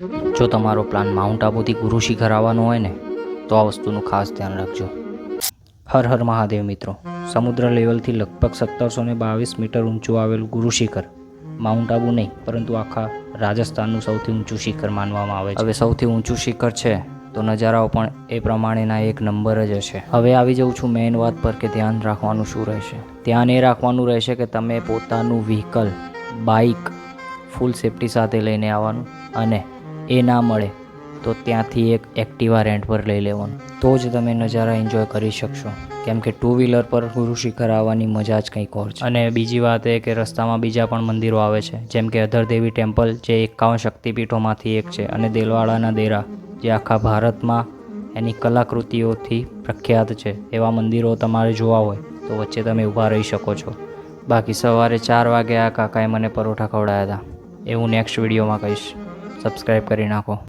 જો તમારો plan mount આબુથી ગુરુ શિખર આવવાનો હોય ને તો આ વસ્તુનું ખાસ ધ્યાન રાખજો. હર હર મહાદેવ મિત્રો સમુદ્ર લેવલથી લગભગ સત્તરસો ને બાવીસ મીટર ઊંચું આવેલું ગુરુ શિખર માઉન્ટ આબુ નહીં પરંતુ આખા રાજસ્થાનનું સૌથી ઊંચું શિખર માનવામાં આવે છે. હવે સૌથી ઊંચું શિખર છે તો નજારાઓ પણ એ પ્રમાણેના એક નંબર જ હશે. હવે આવી જાઉં છું મેઇન વાત પર કે ધ્યાન રાખવાનું શું રહેશે? ધ્યાન એ રાખવાનું રહેશે કે તમે પોતાનું વ્હીકલ બાઇક ફૂલ સેફટી સાથે લઈને આવવાનું અને એ ના મળે, તો ત્યાંથી એક એક્ટિવા રેન્ટ પર લઈ લેવાનું. તો જ તમે નજારા એન્જોય કરી શકશો. કેમ કે ટુ વ્હીલર પર ગુરુ શિખર આવવાની મજા જ કંઈક ઓર છે. અને બીજી વાત એ કે રસ્તામાં બીજા પણ મંદિરો આવે છે, જેમ કે અધરદેવી ટેમ્પલ, જે એકાવન શક્તિપીઠોમાંથી એક છે, અને દેલવાડાના દેરા, જે આખા ભારતમાં એની કલાકૃતિઓથી પ્રખ્યાત છે. એવા મંદિરો તમારે જોવા હોય, તો વચ્ચે તમે ઊભા રહી શકો છો. બાકી સવારે ચાર વાગે આ કાકાએ મને પરોઠા ખવડાવ્યા હતા. એ હું નેક્સ્ટ વિડીયોમાં કહીશ. સબસ્ક્રાઈબ કરી નાખો.